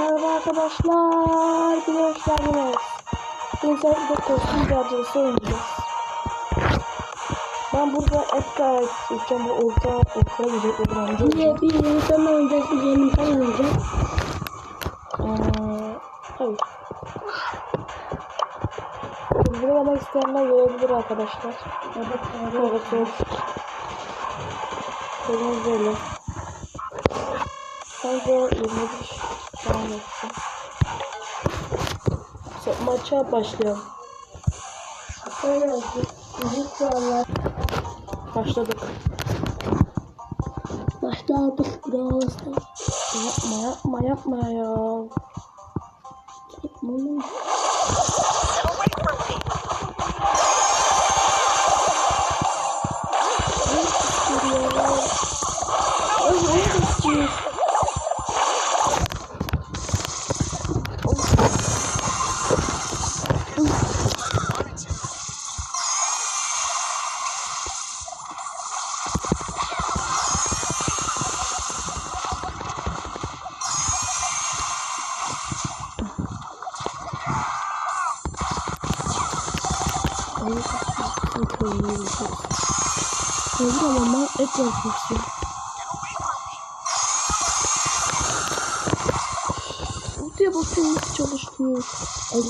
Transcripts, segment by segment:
Merhaba arkadaşlar. Bir hoş geldiniz. Bugün sizlerle kostüm mücadelesi oynayacağız. Ben burada Edgar gideceğim. Bu orta okula gidecek bir önce. Bir, bir yeni sen oynayacağız, bir yeni sen oynayacağız. Ee, evet. Bilgi almak isteyenler görebilir arkadaşlar. Evet, Evet, evet. Sorunuz böyle. Bence 21 falan yapsın. So, maça başlayalım. Başladık. Başladık. Brawl Stars. Yapma yapma yapma ya. Yapma. Olur ama ben et yapmışım. Ultiye bakıyorum hiç çalışmıyor. Ay.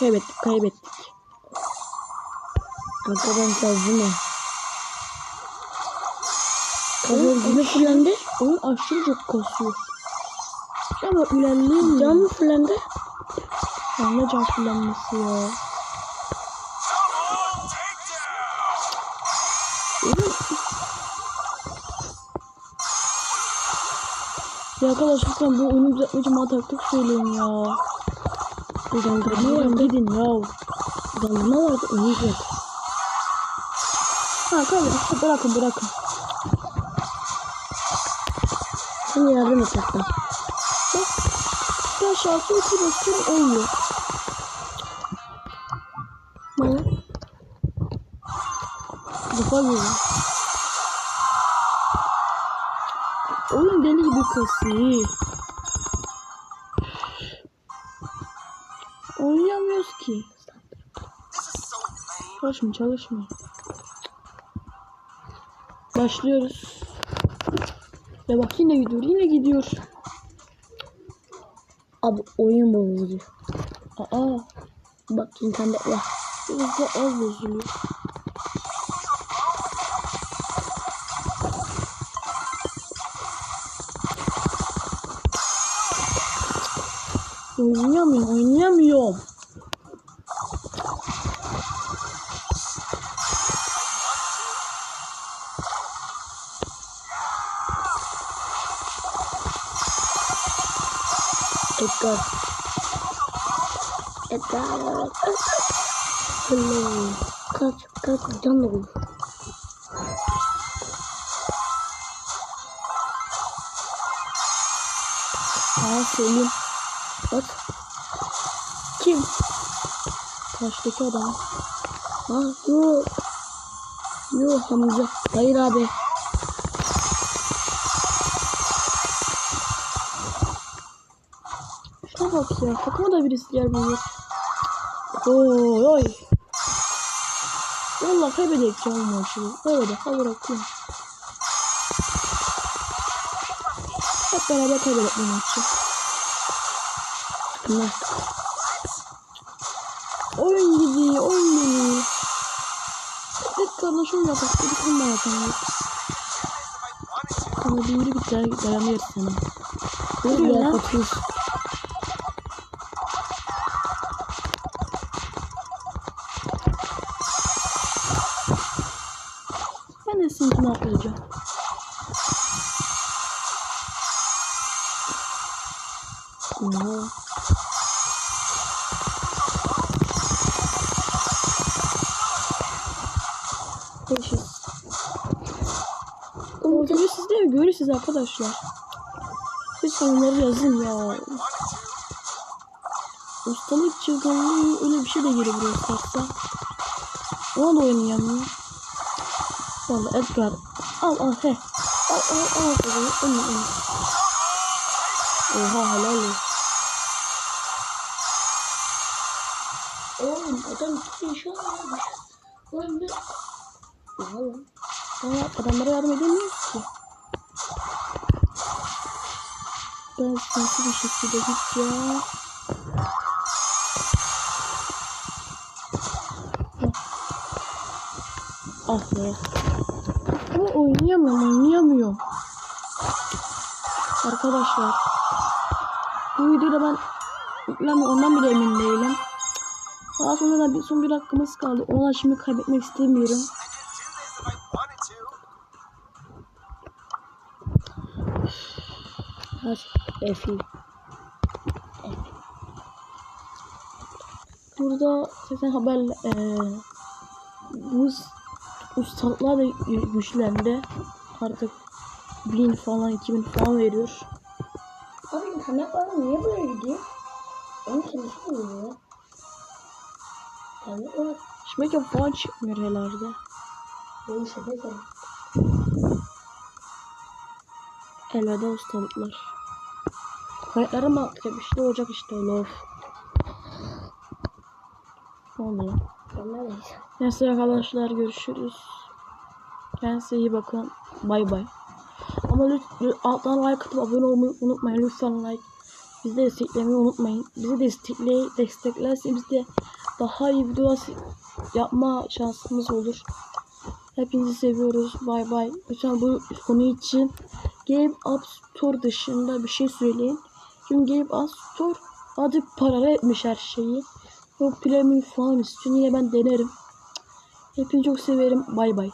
Kaybettik, kaybettik. Arkadaşlar bu ne? Kadın gibi fırlandı. Oyun aşırı çok kasıyor. Ama ilerleyeyim. Can mı fırlandı? Ne can kullanması ya. Ya arkadaşlar bu oyunu düzeltmek için bana taktik söyleyin ya. Uzandırma Ulan vardı. gidin ya. Uzandırma vardı. Onu yok. Ha kaybettik. Bırakın bırakın. Sen yardım et hatta. Bak. Şansım iki basıyorum olmuyor. Bana. Geliyor. Oyun deli gibi kasıyor. Oynayamıyoruz ki. Çalışmıyor çalışmıyor. Başlıyoruz. Ya bak yine gidiyor yine gidiyor. Abi oyun bozuluyor. Aa Bak internet var. biraz da az bozuluyor. Oynayamıyorum oynayamıyorum. Edgar. Edgar. Hello. Kaç, kaç can olur. Aa Selim. Bak. Kim? Karşıdaki adam. Ha, yo. Yo Hamza. Hayır abi. Şuna bak ya. Takıma da birisi gelmiyor. Oy oy. Valla kaybedecek bu maçı. Öyle ha bırakıyorum. Hep beraber kaybedecek bu maçı. Ne? Oyun gidiyor, oyun gidiyor. Tek kardeşim yapak, bir yapamıyor. Sana bir yürü bir daha dayanıyor sana. Yürü ya. lan. sınıfını atlayacağım. Oha. Görüşürüz. O değil mi? Görürsünüz arkadaşlar. Lütfen onları yazın ya. Ustalık çılgınlığı öyle bir şey de gelebilir istersen. Ona da oynayamıyorum. Valla Edgar. Al al he. Al al al. al, al, al, al. Oha helal olsun. Oğlum adam iki yaşıyor olmuş. Lan ne? Oha lan. Ama adamlara yardım edemiyoruz ki. Ben sinsi bir şekilde gideceğim. Heh. Ah be. Ama oynayamıyorum, oynayamıyorum. Arkadaşlar. Bu videoda ben yüklenme ondan bile emin değilim. Daha sonra da bir, son bir hakkımız kaldı. Ona şimdi kaybetmek istemiyorum. Hadi. Efi. Burada zaten haber eee bu ustalıklar da gü- güçlendi. Artık 1000 falan 2000 falan veriyor. Abi internet var niye böyle gidiyor? Onun kendisi mi ya? İnternet var. Şimdiki falan çıkmıyor herhalde. Böyle şaka yapalım. Elveda ustalıklar. Kayıtlara bakacak işte olacak işte of. Ne oldu Neyse arkadaşlar görüşürüz. Kendinize iyi bakın. Bay bay. Ama lütfen alttan like atıp abone olmayı unutmayın. Lütfen like. Bizi de desteklemeyi unutmayın. Bizi destekle, desteklerseniz de daha iyi videolar yapma şansımız olur. Hepinizi seviyoruz. Bay bay. Lütfen bu konu için Game App Store dışında bir şey söyleyin. Çünkü Game App Store azıcık para etmiş her şeyi. Yok premium falan istiyor. Yine ben denerim. Hepinizi çok severim. Bay bay.